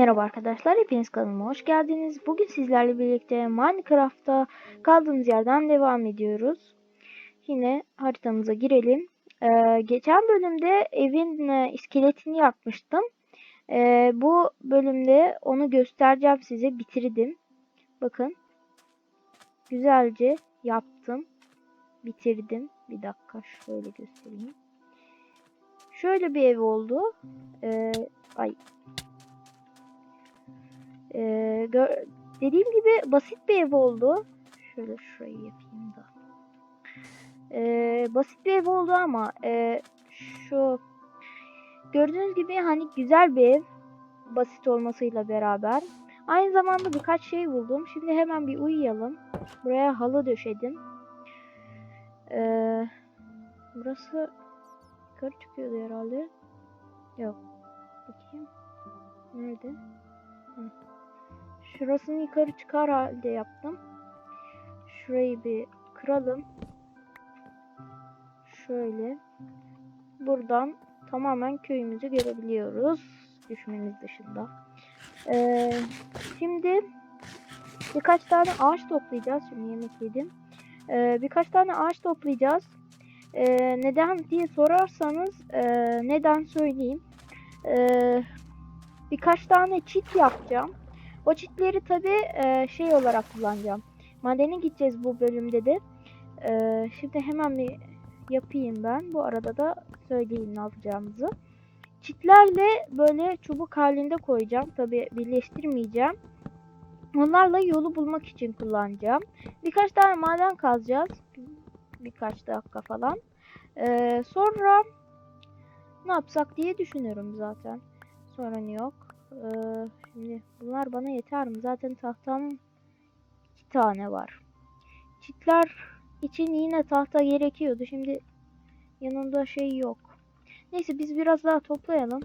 Merhaba arkadaşlar, hepiniz kanalıma hoş geldiniz. Bugün sizlerle birlikte Minecraft'ta kaldığımız yerden devam ediyoruz. Yine haritamıza girelim. Ee, geçen bölümde evin e, iskeletini yapmıştım. Ee, bu bölümde onu göstereceğim size, bitirdim. Bakın, güzelce yaptım, bitirdim. Bir dakika, şöyle göstereyim. Şöyle bir ev oldu. Ee, ay ee, dediğim gibi basit bir ev oldu. Şöyle şurayı yapayım da. Ee, basit bir ev oldu ama e, şu gördüğünüz gibi hani güzel bir ev basit olmasıyla beraber. Aynı zamanda birkaç şey buldum. Şimdi hemen bir uyuyalım. Buraya halı döşedim. Ee, burası yukarı çıkıyordu herhalde. Yok. Bakayım. Nerede? Hı. Şurasını yukarı çıkar halde yaptım. Şurayı bir kıralım. Şöyle. Buradan tamamen köyümüzü görebiliyoruz. Düşmemiz dışında. Ee, şimdi birkaç tane ağaç toplayacağız. Şimdi yemek yedim. Ee, birkaç tane ağaç toplayacağız. Ee, neden diye sorarsanız e, neden söyleyeyim. Ee, birkaç tane çit yapacağım. O çitleri tabi e, şey olarak kullanacağım. Madene gideceğiz bu bölümde de. E, şimdi hemen bir yapayım ben. Bu arada da söyleyeyim ne yapacağımızı. Çitlerle böyle çubuk halinde koyacağım. Tabi birleştirmeyeceğim. Onlarla yolu bulmak için kullanacağım. Birkaç tane maden kazacağız. Birkaç dakika falan. E, sonra ne yapsak diye düşünüyorum zaten. Sorun yok. Ee, şimdi bunlar bana yeter mi? Zaten tahtam iki tane var. Çitler için yine tahta gerekiyordu. Şimdi yanımda şey yok. Neyse biz biraz daha toplayalım.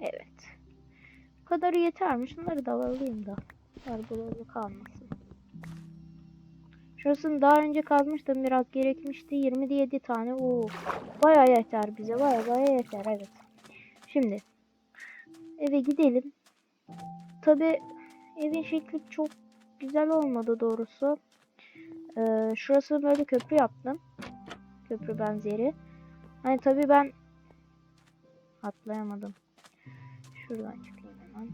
Evet. Bu kadarı yeter mi? Şunları da alayım da. Karbolalı kalmasın. Şurasını daha önce kazmıştım. Biraz gerekmişti. 27 tane. Oo. Baya yeter bize. Baya baya yeter. Evet. Şimdi eve gidelim. Tabi evin şekli çok güzel olmadı doğrusu. Ee, şurası böyle köprü yaptım. Köprü benzeri. Hani tabi ben atlayamadım. Şuradan çıkayım hemen.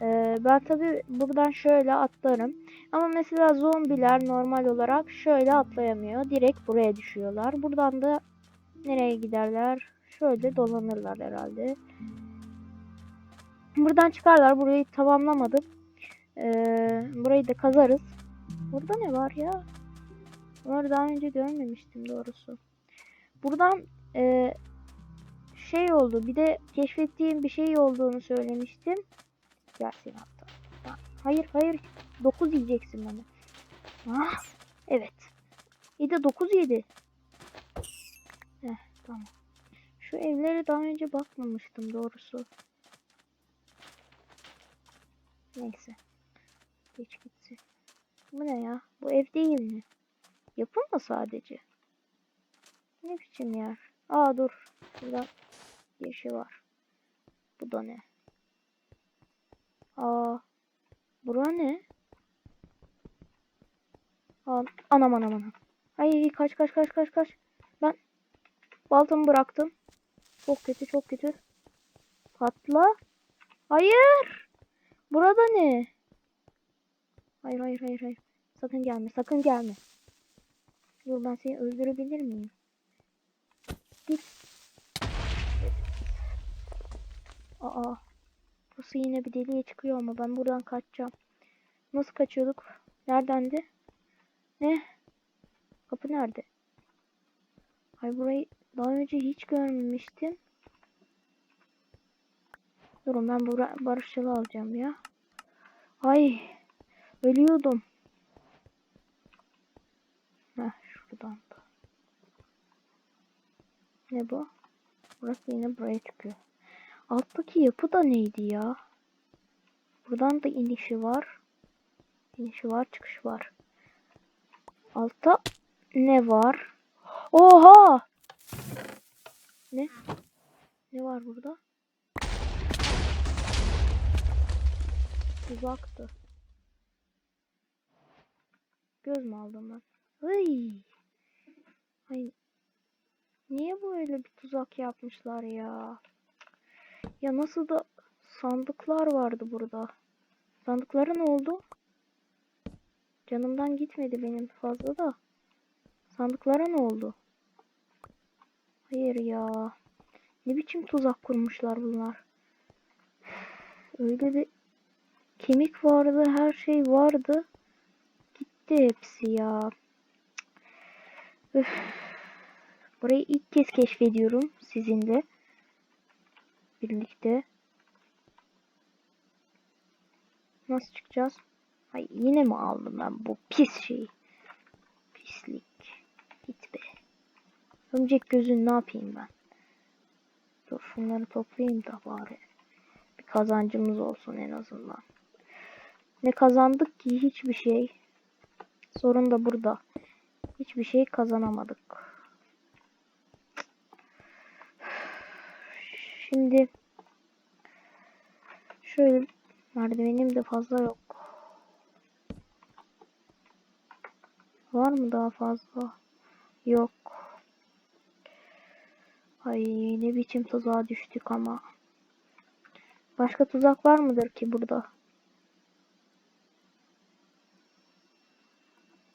Ee, ben tabi buradan şöyle atlarım. Ama mesela zombiler normal olarak şöyle atlayamıyor. Direkt buraya düşüyorlar. Buradan da nereye giderler? Şöyle dolanırlar herhalde. Buradan çıkarlar. Burayı tamamlamadım. Ee, burayı da kazarız. Burada ne var ya? Bunları daha önce görmemiştim doğrusu. Buradan e, şey oldu. Bir de keşfettiğim bir şey olduğunu söylemiştim. Gelsin hatta. Hayır hayır. 9 yiyeceksin bana. Ah, evet. İyi de 9 yedi. Heh, tamam. Şu evlere daha önce bakmamıştım doğrusu. Neyse. Geç gitsin. Bu ne ya? Bu ev değil mi? Yapı mı sadece? Ne biçim yer? Aa dur. Şurada yeşil var. Bu da ne? Aa. Bura ne? Anam anam anam. Ay kaç kaç kaç kaç kaç. Ben baltamı bıraktım. Çok kötü çok kötü. Patla. Hayır. Burada ne? Hayır hayır hayır hayır. Sakın gelme sakın gelme. Dur ben seni öldürebilir miyim? Git. Aa. Burası yine bir deliğe çıkıyor ama ben buradan kaçacağım. Nasıl kaçıyorduk? Neredendi? Ne? Kapı nerede? Ay burayı daha önce hiç görmemiştim. Durun ben bura barışçılı alacağım ya. Ay ölüyordum. Heh şuradan da. Ne bu? Burası yine buraya çıkıyor. Alttaki yapı da neydi ya? Buradan da inişi var. İnişi var, çıkışı var. Altta ne var? Oha! Ne? Ne var burada? Tuzaktı. Göz mü aldım ben? Hıy! Ay. Niye böyle bir tuzak yapmışlar ya? Ya nasıl da sandıklar vardı burada. Sandıklara ne oldu? Canımdan gitmedi benim fazla da. Sandıklara ne oldu? Hayır ya. Ne biçim tuzak kurmuşlar bunlar. Öyle bir kemik vardı, her şey vardı. Gitti hepsi ya. Üf. Burayı ilk kez keşfediyorum sizinle. Birlikte. Nasıl çıkacağız? Ay yine mi aldım ben bu pis şeyi? Pislik. Git be. Örümcek gözün ne yapayım ben? Dur şunları toplayayım da bari. Bir kazancımız olsun en azından. Ne kazandık ki hiçbir şey. Sorun da burada. Hiçbir şey kazanamadık. Şimdi şöyle merdivenim de fazla yok. Var mı daha fazla? Yok. Ay ne biçim tuzağa düştük ama. Başka tuzak var mıdır ki burada?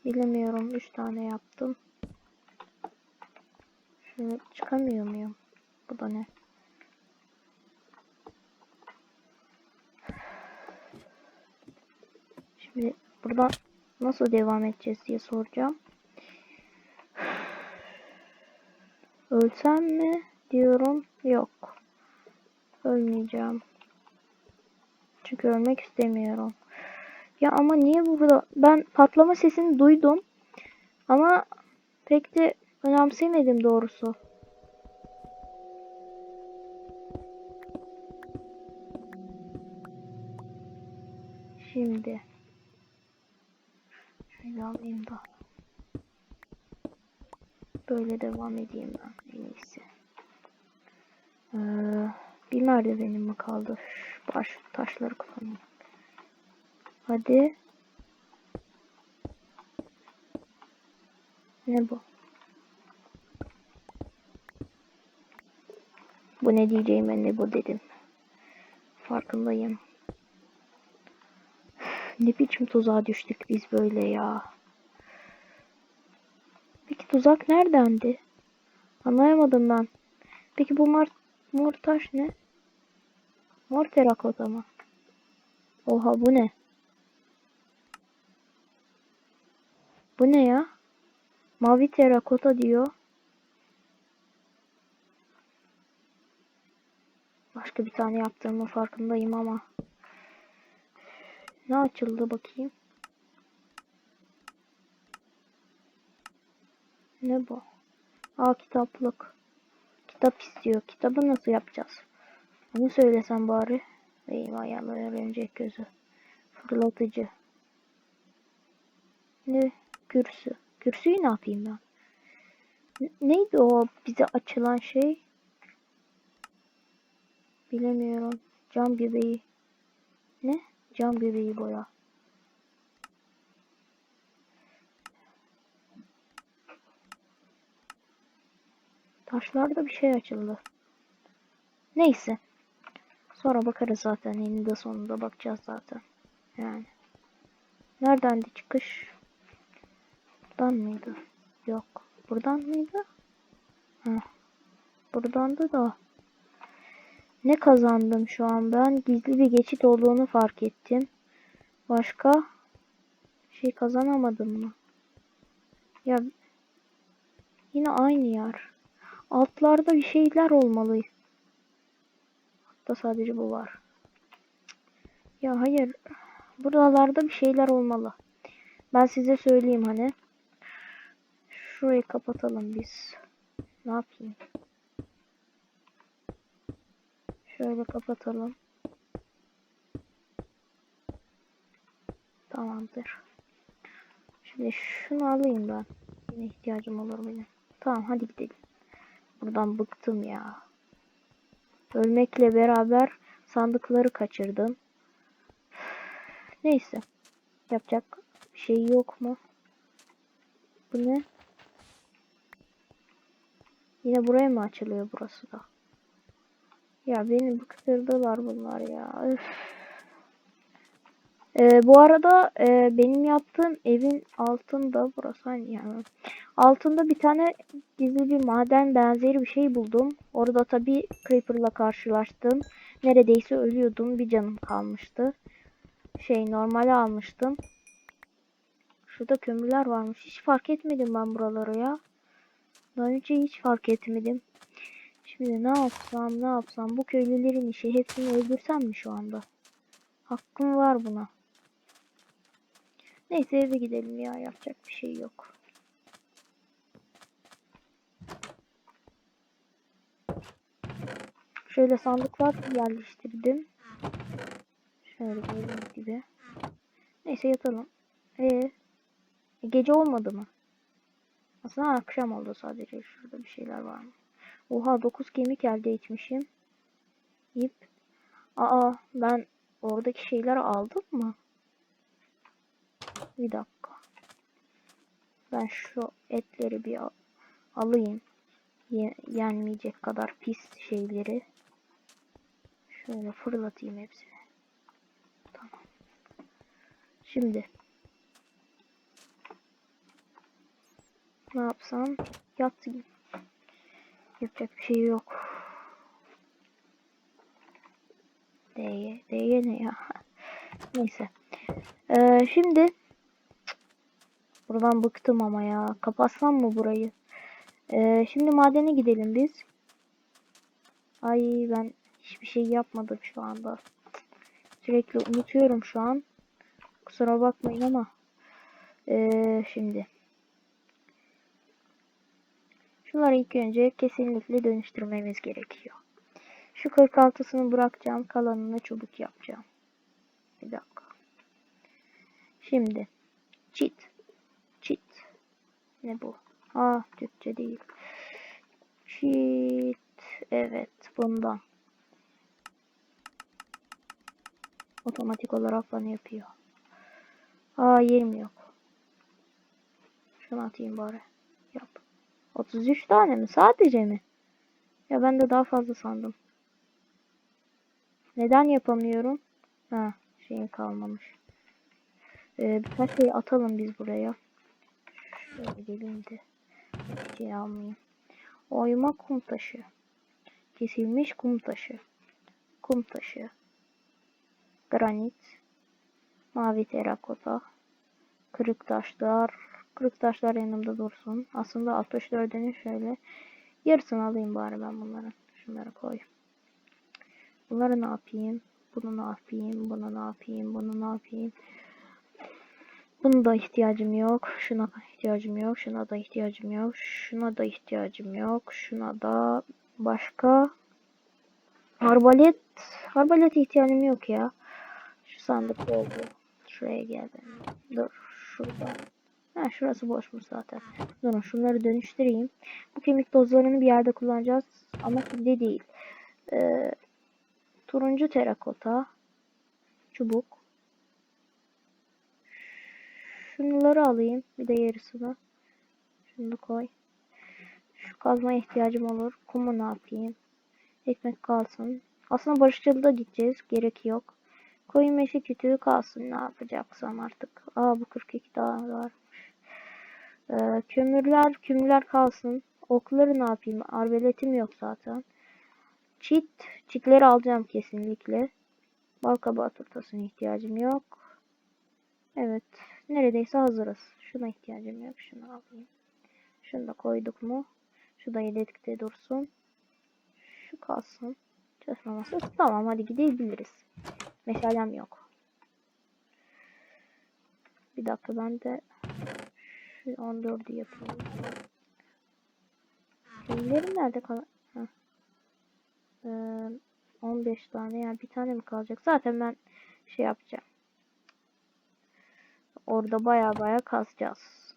Bilemiyorum. Üç tane yaptım. Şöyle çıkamıyor muyum? Bu da ne? Şimdi buradan nasıl devam edeceğiz diye soracağım. Ölsem mi diyorum. Yok. Ölmeyeceğim. Çünkü ölmek istemiyorum. Ya ama niye burada? Ben patlama sesini duydum. Ama pek de önemsemedim doğrusu. Şimdi şöyle alayım da böyle devam edeyim ben en iyisi. Ee, bir merdivenim mi kaldı? Baş taşları kullanayım. Hadi. Ne bu? Bu ne diyeceğime ne bu dedim. Farkındayım. Ne biçim tuzağa düştük biz böyle ya. Peki tuzak neredendi? Anlayamadım ben. Peki bu mor, mor taş ne? Mor terakota mı? Oha bu ne? Bu ne ya? Mavi terakota diyor. Başka bir tane yaptığımın farkındayım ama. Ne açıldı bakayım. Ne bu? Aa kitaplık. Kitap istiyor. Kitabı nasıl yapacağız? Onu söylesem bari. Eyvah ya öğrenecek gözü. Fırlatıcı. Ne? Kürsü. Kürsüyü ne yapayım ben? Neydi o bize açılan şey? Bilemiyorum. Cam göbeği. Ne? Cam göbeği boya. Taşlarda bir şey açıldı. Neyse. Sonra bakarız zaten. Eninde sonunda bakacağız zaten. Yani. Nereden de çıkış? Buradan mıydı? Yok. Buradan mıydı? Heh. Buradandı da. Ne kazandım şu an ben? Gizli bir geçit olduğunu fark ettim. Başka? Şey kazanamadım mı? Ya yine aynı yer. Altlarda bir şeyler olmalı. Hatta sadece bu var. Ya hayır. Buralarda bir şeyler olmalı. Ben size söyleyeyim hani. Şurayı kapatalım biz. Ne yapayım? Şöyle kapatalım. Tamamdır. Şimdi şunu alayım ben. Yine ihtiyacım olur benim. Tamam hadi gidelim. Buradan bıktım ya. Ölmekle beraber sandıkları kaçırdım. Neyse. Yapacak bir şey yok mu? Bu ne? Yine buraya mı açılıyor burası da? Ya beni bıktırdılar bunlar ya. Üf. Ee, bu arada e, benim yaptığım evin altında burası hani yani altında bir tane gizli bir maden benzeri bir şey buldum. Orada tabii Creeper'la karşılaştım. Neredeyse ölüyordum. Bir canım kalmıştı. Şey normale almıştım. Şurada kömürler varmış. Hiç fark etmedim ben buraları ya. Daha önce hiç fark etmedim. Şimdi ne yapsam ne yapsam bu köylülerin işi hepsini öldürsem mi şu anda? Hakkım var buna. Neyse eve gidelim ya yapacak bir şey yok. Şöyle sandıklar yerleştirdim. Şöyle gördüğünüz gibi. Neyse yatalım. Ee, gece olmadı mı? Aslında akşam oldu sadece. Şurada bir şeyler var mı? Oha 9 kemik elde etmişim. İp. Aa ben oradaki şeyleri aldım mı? Bir dakika. Ben şu etleri bir al alayım. Ye yenmeyecek kadar pis şeyleri. Şöyle fırlatayım hepsini. Tamam. Şimdi. Ne yapsam? Yatayım. Yapacak bir şey yok. D'ye. D'ye ne ya? Neyse. Ee, şimdi buradan bıktım ama ya. Kapatsam mı burayı? Ee, şimdi madene gidelim biz. Ay ben hiçbir şey yapmadım şu anda. Sürekli unutuyorum şu an. Kusura bakmayın ama. Ee, şimdi. Şunları ilk önce kesinlikle dönüştürmemiz gerekiyor. Şu 46'sını bırakacağım. Kalanını çubuk yapacağım. Bir dakika. Şimdi. Cheat. Cheat. Ne bu? Aa Türkçe değil. Cheat. Evet bundan. Otomatik olarak bana yapıyor. Aa yerim yok. Şunu atayım bari. Yap. 33 tane mi? Sadece mi? Ya ben de daha fazla sandım. Neden yapamıyorum? Ha, şeyim kalmamış. Ee, birkaç şey atalım biz buraya. Şöyle geleyim de şey almayayım. Oyma kum taşı. Kesilmiş kum taşı. Kum taşı. Granit. Mavi terakota. Kırık taşlar. Kırık taşlar yanımda dursun. Aslında 64'ünü şöyle yarısını alayım bari ben bunların. Şunları koy. Bunları ne yapayım? Bunu ne yapayım? Bunu ne yapayım? Bunu ne yapayım? Bunu da ihtiyacım yok. Şuna ihtiyacım yok. Şuna da ihtiyacım yok. Şuna da ihtiyacım yok. Şuna da başka arbalet arbalet ihtiyacım yok ya. Şu sandık oldu. Şuraya geldim. Dur şurada. Ha şurası boşmuş zaten. Durun şunları dönüştüreyim. Bu kemik dozlarını bir yerde kullanacağız. Ama şimdi değil. Ee, turuncu terakota. Çubuk. Şunları alayım. Bir de yarısını. Şunu koy. Şu kazmaya ihtiyacım olur. Kumu ne yapayım? Ekmek kalsın. Aslında barışçılığa gideceğiz. Gerek yok. Koyun meşe kütüğü kalsın. Ne yapacaksam artık. Aa bu 42 daha var. Ee, kömürler, kümürler kalsın. Okları ne yapayım? Arbeletim yok zaten. Çit, çitleri alacağım kesinlikle. Bal kabağı turtasına ihtiyacım yok. Evet, neredeyse hazırız. Şuna ihtiyacım yok. Şunu alayım. Şunu da koyduk mu? Şu da yedekte dursun. Şu kalsın. Çalışma. Tamam hadi gidebiliriz. Meşalem yok. Bir dakika ben de şu 14'ü yapayım. Şeylerim nerede kal? Ee, 15 tane yani bir tane mi kalacak? Zaten ben şey yapacağım. Orada baya baya kazacağız.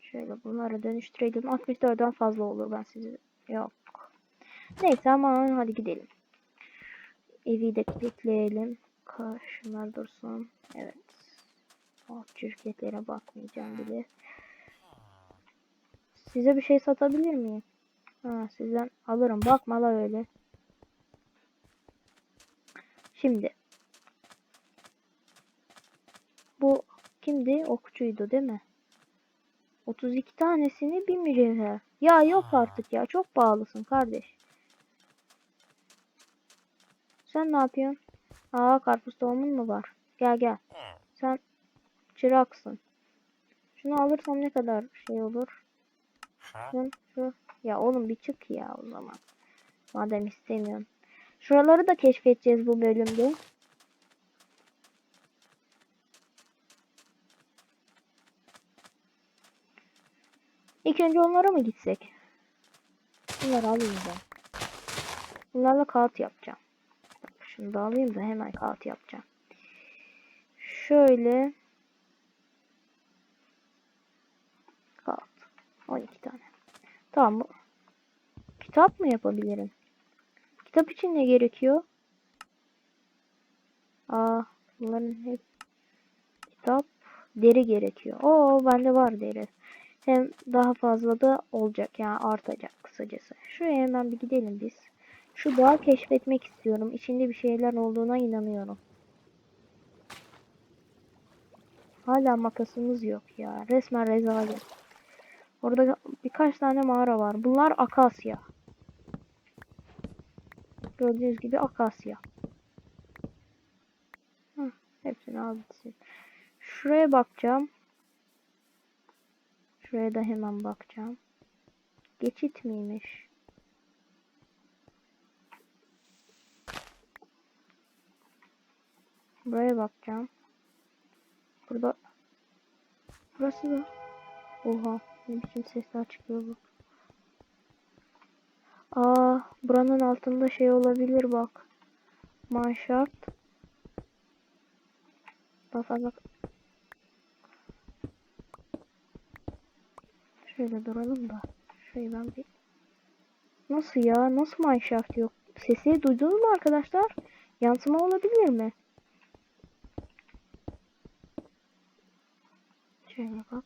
Şöyle bunları dönüştürelim. 64'den fazla olur ben sizi. Yok. Neyse ama hadi gidelim. Evi de kilitleyelim. Şunlar dursun. Evet. Alt şirketlere bakmayacağım bile. Size bir şey satabilir miyim? Ha, sizden alırım. Bakma la öyle. Şimdi. Bu kimdi? Okçuydu değil mi? 32 tanesini bir mücevher. Ya yok artık ya. Çok pahalısın kardeş. Sen ne yapıyorsun? Aa karpuz tohumun mu var? Gel gel. Sen çıraksın. Şunu alırsam ne kadar şey olur? Şu, şu. Ya oğlum bir çık ya o zaman. Madem istemiyorsun. Şuraları da keşfedeceğiz bu bölümde. İlk önce onlara mı gitsek? Bunları alayım ben. Bunlarla kağıt yapacağım. Şunu da alayım da hemen kağıt yapacağım. Şöyle. Kağıt. 12 tane. Tamam. bu- Kitap mı yapabilirim? Kitap için ne gerekiyor? Aa, bunların hep kitap deri gerekiyor. Oo, bende var deri. Hem daha fazla da olacak yani artacak kısacası. Şuraya hemen bir gidelim biz. Şu dağı keşfetmek istiyorum. İçinde bir şeyler olduğuna inanıyorum. Hala makasımız yok ya. Resmen rezalet. Orada birkaç tane mağara var. Bunlar akasya. Gördüğünüz gibi akasya. Heh, hepsini al gitsin. Şuraya bakacağım. Şuraya da hemen bakacağım. Geçit miymiş? Buraya bakacağım. Burada Burası da Oha ne biçim sesler çıkıyor bu. Aa buranın altında şey olabilir bak. Manşart. Bak bak. Şöyle duralım da. Şöyle ben bir... Nasıl ya? Nasıl mineshaft yok? Sesi duydunuz mu arkadaşlar? Yansıma olabilir mi? Şöyle bak.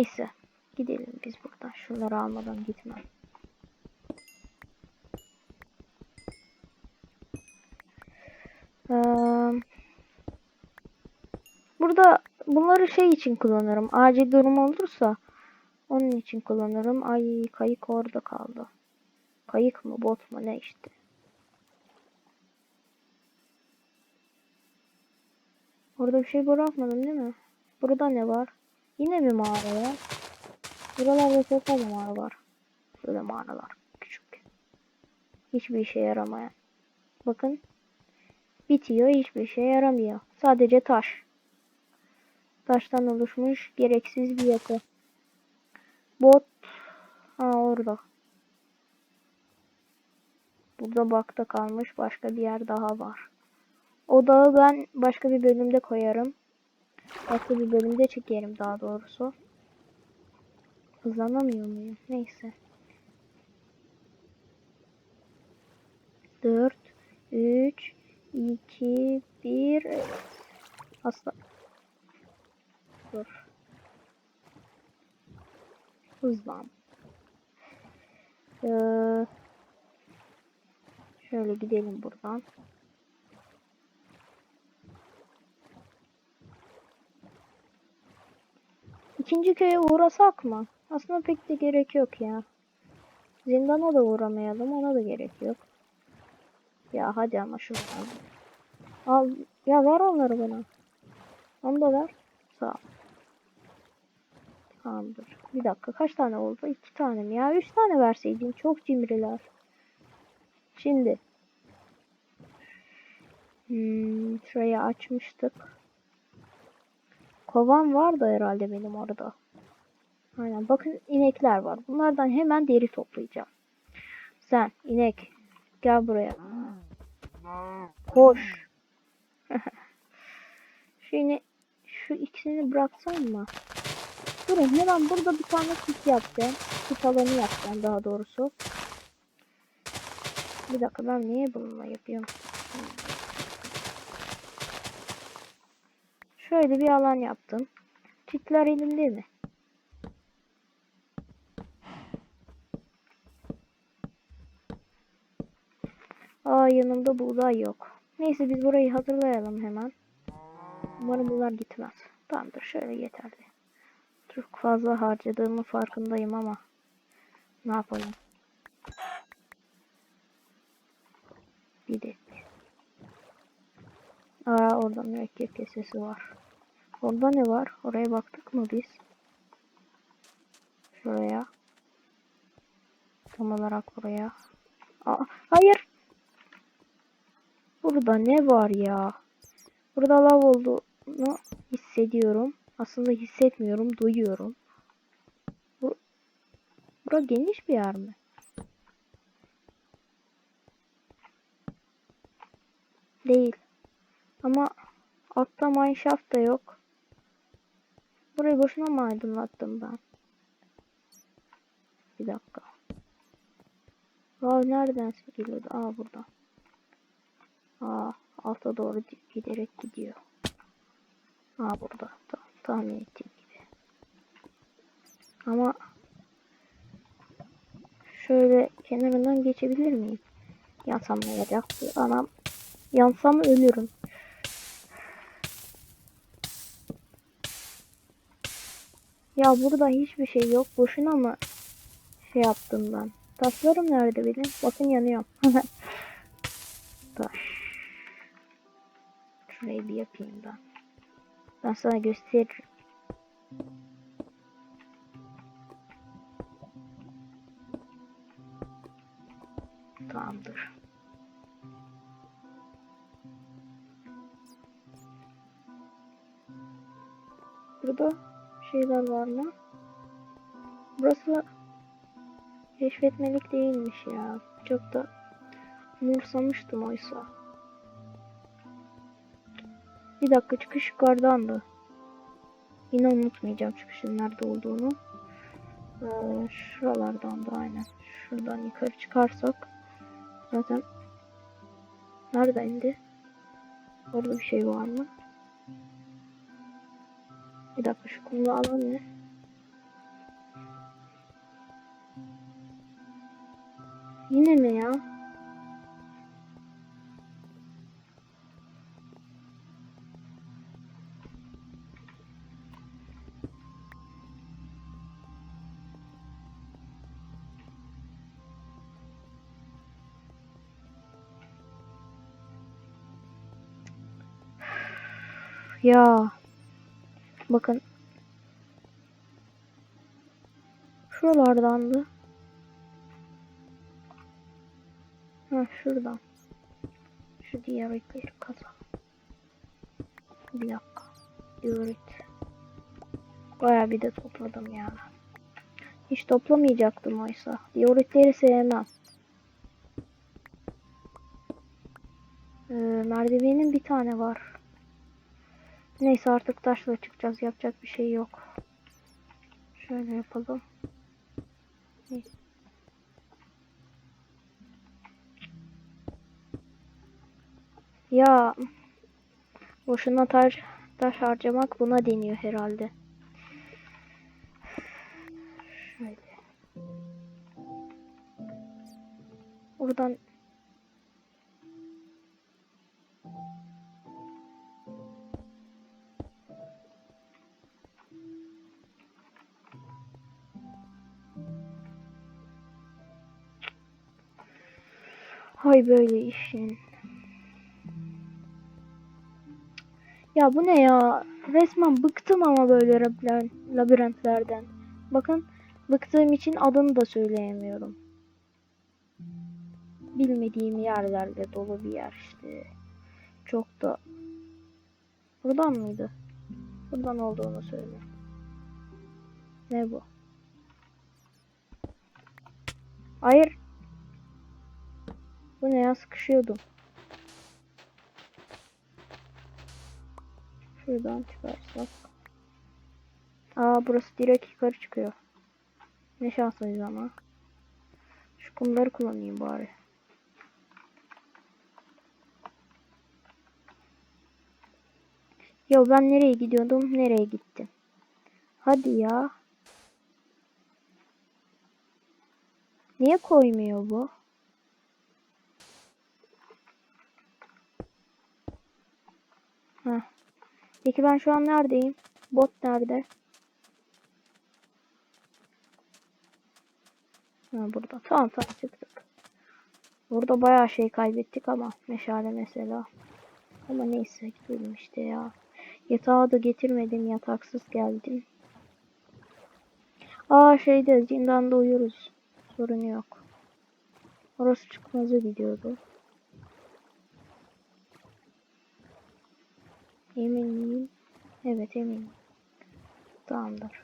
Neyse. Gidelim biz buradan. Şunları almadan gitmem. Burada bunları şey için kullanırım. Acil durum olursa onun için kullanırım. Ay kayık orada kaldı. Kayık mı bot mu ne işte. Orada bir şey bırakmadım değil mi? Burada ne var? Yine bir mağara var. Buralarda çok fazla mağara var. Böyle mağaralar. Küçük. Hiçbir işe yaramayan. Bakın. Bitiyor. Hiçbir işe yaramıyor. Sadece taş. Taştan oluşmuş gereksiz bir yapı. Bot. Ha orada. Burada bakta kalmış başka bir yer daha var. O dağı ben başka bir bölümde koyarım. Başka bir bölümde çekerim daha doğrusu. Hızlanamıyor muyum? Neyse. 4 3 2 1 evet. Asla. Dur. Hızlan. Ee, şöyle gidelim buradan. İkinci köye uğrasak mı? Aslında pek de gerek yok ya. Zindana da uğramayalım. Ona da gerek yok. Ya hadi ama şuradan. Al. Ya ver onları bana. Onu da ver. Sağ ol. Tamamdır. Bir dakika. Kaç tane oldu? İki tane mi? Ya üç tane verseydin. Çok cimriler. Şimdi. Hmm, şurayı açmıştık. Kovan var da herhalde benim orada. Aynen. Bakın inekler var. Bunlardan hemen deri toplayacağım. Sen inek gel buraya. Koş. ine şu ikisini bıraksam mı? Durun hemen burada bir tane kit yapacağım. Kit alanı yapacağım daha doğrusu. Bir dakika ben niye bununla yapıyorum? Şöyle bir alan yaptım. Çitler elimde mi? Aa yanımda buğday yok. Neyse biz burayı hazırlayalım hemen. Umarım bunlar gitmez. Tamamdır şöyle yeterli. Çok fazla harcadığımın farkındayım ama ne yapalım? Bir de. Aa orada mürekkep kesesi var. Orada ne var? Oraya baktık mı biz? Şuraya. Tam olarak buraya. Aa, hayır. Burada ne var ya? Burada lav olduğunu hissediyorum. Aslında hissetmiyorum, duyuyorum. Bu, bura geniş bir yer mi? Değil. Ama altta mineshaft da yok. Burayı boşuna mı aydınlattım ben? Bir dakika. Lav nereden geliyordu? Aa burada. Aa alta doğru giderek gidiyor. Aa burada. Tamam, tahmin ettiğim gibi. Ama şöyle kenarından geçebilir miyim? Yansam ne olacak? Anam yansam ölürüm. Ya burada hiçbir şey yok. Boşuna mı şey yaptım ben? Taşlarım nerede benim? Bakın yanıyor. Taş. Şurayı bir yapayım ben. Ben sana gösteririm. Tamamdır. Burada şeyler var mı? Burası keşfetmelik değilmiş ya. Çok da umursamıştım oysa. Bir dakika çıkış yukarıdandı. Yine unutmayacağım çıkışın nerede olduğunu. Ee, şuralardan da aynen. Şuradan yukarı çıkarsak zaten nerede indi? Orada bir şey var mı? Bir dakika şu kumlu alan ne? Yine mi ya? Ya. Bakın. Şuralardandı. Ha şuradan. Şu diğer ipleri kazan. Bir dakika. Diorit. Baya bir de topladım ya. Hiç toplamayacaktım oysa. Dioritleri sevmem. Ee, merdivenin bir tane var. Neyse artık taşla çıkacağız. Yapacak bir şey yok. Şöyle yapalım. Ya boşuna taş, taş harcamak buna deniyor herhalde. Şöyle. Oradan Hay böyle işin. Ya bu ne ya? Resmen bıktım ama böyle labirent- labirentlerden. Bakın bıktığım için adını da söyleyemiyorum. Bilmediğim yerlerle dolu bir yer işte. Çok da... Buradan mıydı? Buradan olduğunu söyle. Ne bu? Hayır. Bu ne ya sıkışıyordum. Şuradan çıkarsak. Aa burası direkt yukarı çıkıyor. Ne şanslıyız ama. Şu kumları kullanayım bari. Ya ben nereye gidiyordum? Nereye gittim? Hadi ya. Niye koymuyor bu? Heh. Peki ben şu an neredeyim? Bot nerede? Ha burada. Tamam tamam çıktık. Burada bayağı şey kaybettik ama meşale mesela. Ama neyse gidelim işte ya. Yatağı da getirmedim yataksız geldim. Aa şeyde zindanda uyuruz. Sorun yok. Orası çıkmaza gidiyordu. Emin miyim? Evet eminim. Tamamdır.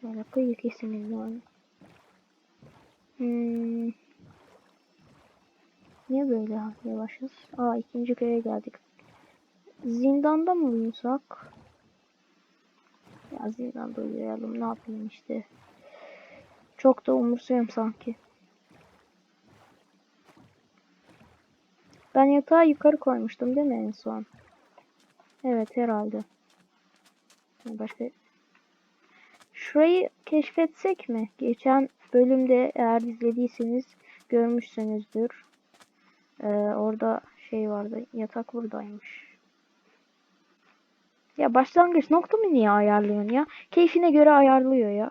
Şöyle kıyı kesiminden. Hmm. Niye böyle yavaşız? Aa ikinci köye geldik. Zindanda mı uyusak? Ya zindanda uyuyalım ne yapayım işte. Çok da umursuyorum sanki. Ben yatağı yukarı koymuştum değil mi en son? Evet herhalde. Başka Şurayı keşfetsek mi? Geçen bölümde eğer izlediyseniz görmüşsünüzdür. Ee, orada şey vardı. Yatak buradaymış. Ya başlangıç noktamı niye ayarlıyorsun ya? Keyfine göre ayarlıyor ya.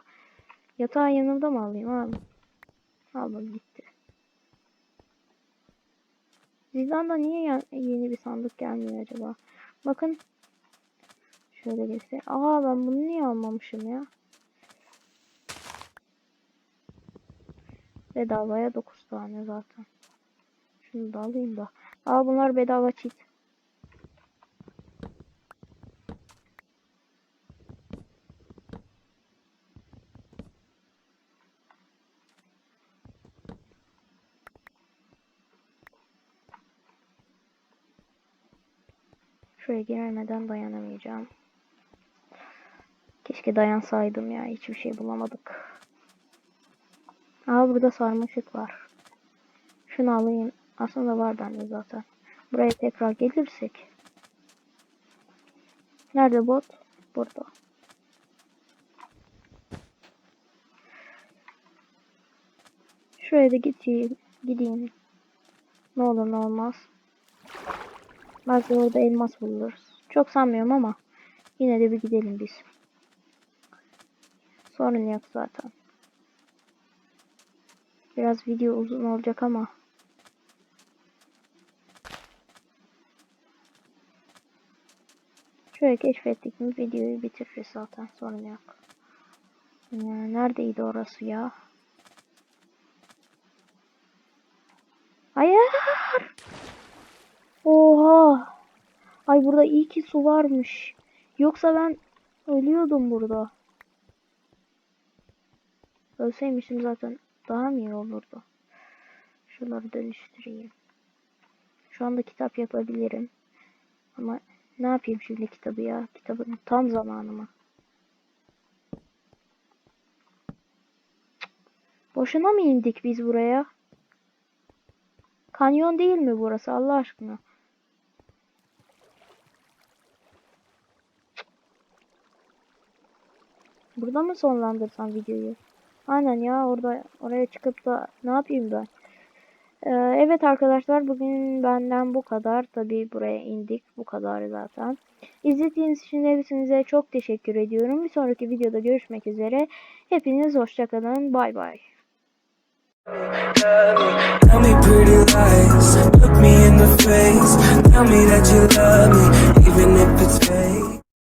Yatağı yanımda mı alayım abi? Aldım gitti. Zindanda niye yeni bir sandık gelmiyor acaba? Bakın. Şöyle göster. Aa ben bunu niye almamışım ya? Bedavaya 9 tane zaten. Şunu da alayım da. Aa bunlar bedava cheat. Şuraya giremeden dayanamayacağım. Keşke dayansaydım ya. Hiçbir şey bulamadık. Aa burada sarmaşık var. Şunu alayım. Aslında var bende zaten. Buraya tekrar gelirsek. Nerede bot? Burada. Şuraya da gideyim. Gideyim. Ne olur ne olmaz. Belki orada elmas buluruz. Çok sanmıyorum ama yine de bir gidelim biz. Sorun yok zaten. Biraz video uzun olacak ama. Şöyle keşfettik mi videoyu bitiririz zaten sorun yok. Ya, neredeydi orası ya? Hayır. Oha. Ay burada iyi ki su varmış. Yoksa ben ölüyordum burada. Ölseymişim zaten daha mı iyi olurdu? Şunları dönüştüreyim. Şu anda kitap yapabilirim. Ama ne yapayım şimdi kitabı ya? Kitabın tam zamanı mı? Boşuna mı indik biz buraya? Kanyon değil mi burası Allah aşkına? Burada mı sonlandırsam videoyu? Aynen ya orada oraya çıkıp da ne yapayım ben? Ee, evet arkadaşlar bugün benden bu kadar. Tabii buraya indik. Bu kadar zaten. İzlediğiniz için hepinize çok teşekkür ediyorum. Bir sonraki videoda görüşmek üzere. Hepiniz hoşçakalın. Bay bay. Tell me pretty lies, look me in the face. Tell me that you love me, even if it's fake.